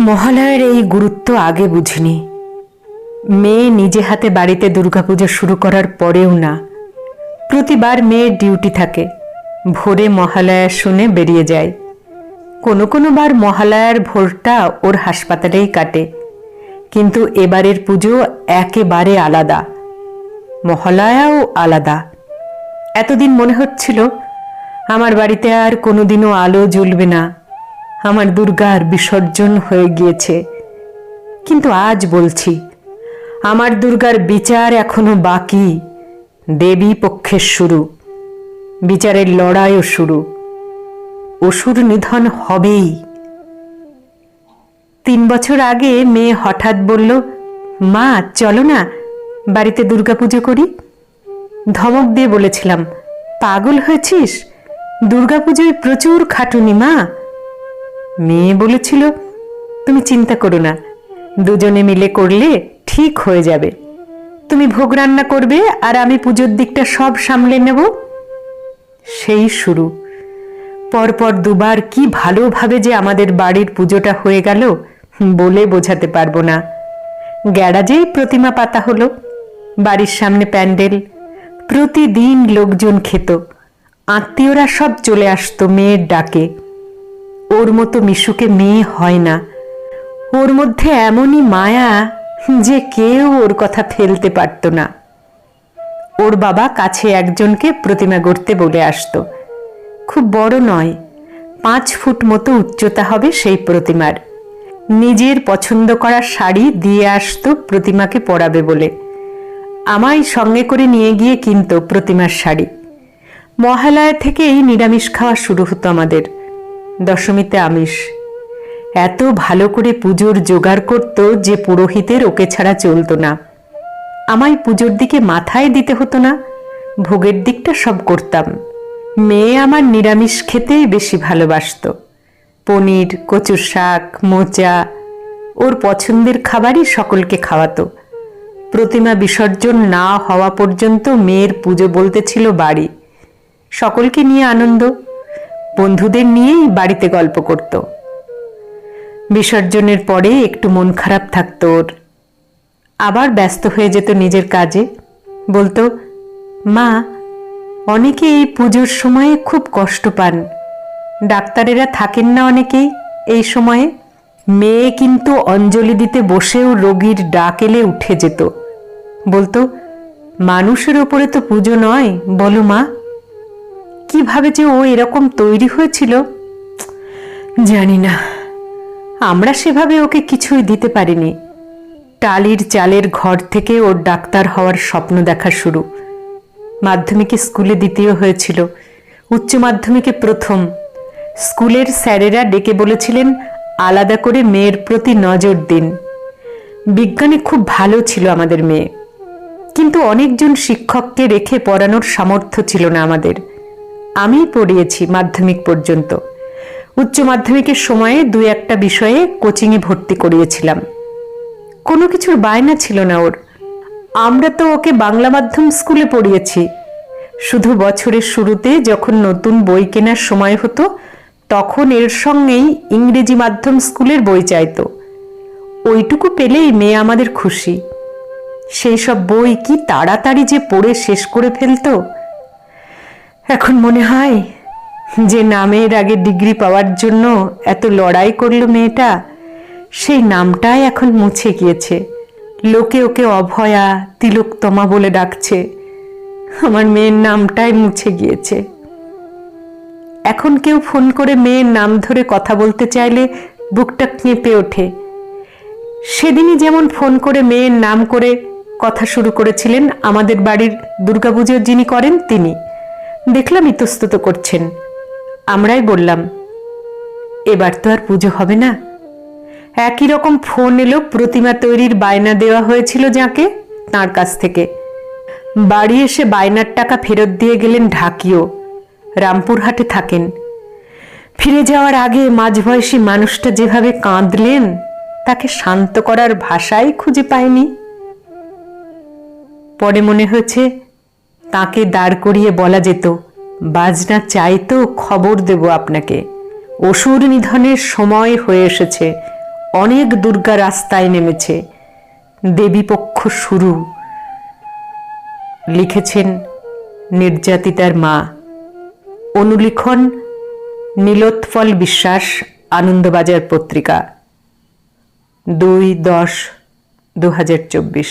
মহালয়ের এই গুরুত্ব আগে বুঝিনি। মেয়ে নিজে হাতে বাড়িতে দুর্গাপুজো শুরু করার পরেও না। প্রতিবার মেয়ের ডিউটি থাকে, ভোরে মহালয়া শুনে বেরিয়ে যায়। কোনো কোনো বার মহালয়ার ভোরটা ওর হাসপাতালেই কাটে, কিন্তু এবারের পুজো একেবারে আলাদা। মহালয়াও আলাদা। এতদিন মনে হচ্ছিল, আমার বাড়িতে আর কোনোদিনও আলো জ্বলবে না। আমার দুর্গার বিসর্জন হয়ে গিয়েছে। কিন্তু আজ বলছি, আমার দুর্গার বিচার এখনও বাকি। দেবী পক্ষের শুরু, বিচারের লড়াইও শুরু। অসুর নিধন হবেই। তিন বছর আগে মেয়ে হঠাৎ বলল, মা, চলো না, বাড়িতে দুর্গাপুজো করি। ধমক দিয়ে বলেছিলাম, পাগল হয়েছিস? দুর্গাপুজোয় প্রচুর খাটুনি, মা। মেয়ে বলেছিল, তুমি চিন্তা করো না, দুজনে মিলে করলে ঠিক হয়ে যাবে। তুমি ভোগ রান্না করবে আর আমি পুজোর দিকটা সব সামলে নেব। সেই শুরু। পরপর দুবার কি ভালোভাবে যে আমাদের বাড়ির পুজোটা হয়ে গেল বলে বোঝাতে পারব না। গ্যারাজেই প্রতিমা পাতা হলো, বাড়ির সামনে প্যান্ডেল, প্রতিদিন লোকজন খেত, আত্মীয়রা সব চলে আসতো মেয়ের ডাকে। ওর মতো মিশুকে মেয়ে হয় না। ওর মধ্যে এমনই মায়া যে কেউ ওর কথা ফেলতে পারত না। ওর বাবা কাছে একজনকে প্রতিমা গড়তে বলে আসতো। খুব বড় নয়, পাঁচ ফুট মতো উচ্চতা হবে সেই প্রতিমার। নিজের পছন্দ করা শাড়ি দিয়ে আসতো প্রতিমাকে পরাবে বলে। আমায় সঙ্গে করে নিয়ে গিয়ে কিনতো প্রতিমার শাড়ি। মহালয়া থেকেই নিরামিষ খাওয়া শুরু হতো আমাদের। দশমীতে আমিষ। এত ভালো করে পুজোর জোগাড় করত যে পুরোহিতের ওকে ছাড়া চলতো না। আমায় পুজোর দিকে মাথায় দিতে হতো না, ভোগের দিকটা সব করতাম। মেয়ে আমার নিরামিষ খেতেই বেশি ভালোবাসত। পনির, কচুর শাক, মোচা, ওর পছন্দের খাবারই সকলকে খাওয়াতো। প্রতিমা বিসর্জন না হওয়া পর্যন্ত মেয়ের পুজো বলতে ছিল বাড়ি। সকলকে নিয়ে আনন্দ বন্ধুদের নিয়েই বাড়িতে গল্প করত। বিসর্জনের পরে একটু মন খারাপ থাকতো ওর। আবার ব্যস্ত হয়ে যেত নিজের কাজে। বলতো, মা, অনেকে এই পুজোর সময়ে খুব কষ্ট পান। ডাক্তারেরা থাকেন না অনেকেই এই সময়ে। মেয়ে কিন্তু অঞ্জলি দিতে বসেও রোগীর ডাক এলে উঠে যেত। বলতো, মানুষের ওপরে তো পুজো নয়, বলো মা। কীভাবে যে ও এরকম তৈরি হয়েছিল জানি না আমরা সেভাবে ওকে কিছুই দিতে পারিনি। টালির চালের ঘর থেকে ওর ডাক্তার হওয়ার স্বপ্ন দেখা শুরু। মাধ্যমিকে স্কুলে দ্বিতীয় হয়েছিল। উচ্চ মাধ্যমিকে প্রথম। স্কুলের স্যারেরা ডেকে বলেছিলেন, আলাদা করে মেয়ের প্রতি নজর দিন। বিজ্ঞানে খুব ভালো ছিল আমাদের মেয়ে। কিন্তু অনেকজন শিক্ষককে রেখে পড়ানোর সামর্থ্য ছিল না আমাদের। আমি পড়িয়েছি মাধ্যমিক পর্যন্ত। উচ্চ মাধ্যমিকের সময়ে দু একটা বিষয়ে কোচিংয়ে ভর্তি করিয়েছিলাম। কোনো কিছুর বায়না ছিল না ওর। আমরা তো ওকে বাংলা মাধ্যম স্কুলে পড়িয়েছি। শুধু বছরের শুরুতে যখন নতুন বই কেনার সময় হতো, তখন এর সঙ্গেই ইংরেজি মাধ্যম স্কুলের বই চাইতো। ওইটুকু পেলেই মেয়ে আমাদের খুশি। সেই সব বই কি তাড়াতাড়ি যে পড়ে শেষ করে ফেলতো? এখন মনে হয় যে নামের আগে ডিগ্রি পাওয়ার জন্য এত লড়াই করল মেয়েটা, সেই নামটাই এখন মুছে গিয়েছে। লোকে ওকে অভয়া, তিলোত্তমা বলে ডাকছে। আমার মেয়ের নামটাই মুছে গিয়েছে। এখন কেউ ফোন করে মেয়ের নাম ধরে কথা বলতে চাইলে বুকটা কেঁপে ওঠে। সেদিনই যেমন ফোন করে মেয়ের নাম করে কথা শুরু করেছিলেন আমাদের বাড়ির দুর্গাপুজো যিনি করেন তিনি। দেখলাম ইতস্তত করছেন। আমরাই বললাম, এবার তো আর পুজো হবে না। একই রকম ফোন এলো, প্রতিমা তৈরির বায়না দেওয়া হয়েছিল যাকে, তার কাছ থেকে। বাড়ি এসে বায়নার টাকা ফেরত দিয়ে গেলেন ঢাকিও। রামপুরহাটে থাকেন। ফিরে যাওয়ার আগে মাঝবয়সী মানুষটা যেভাবে কাঁদলেন, তাকে শান্ত করার ভাষাই খুঁজে পায়নি পরে মনে হয়েছে তাকে দাঁড় করিয়ে বলা যেত, বাজনা চাইতো খবর দেব আপনাকে। অসুর নিধনের সময় হয়ে এসেছে, অনেক দুর্গা রাস্তায় নেমেছে। দেবীপক্ষ শুরু। লিখেছেন নির্যাতিতার মা। অনুলিখন, নীলোৎফল বিশ্বাস, আনন্দবাজার পত্রিকা। দুই দশ দু হাজার চব্বিশ।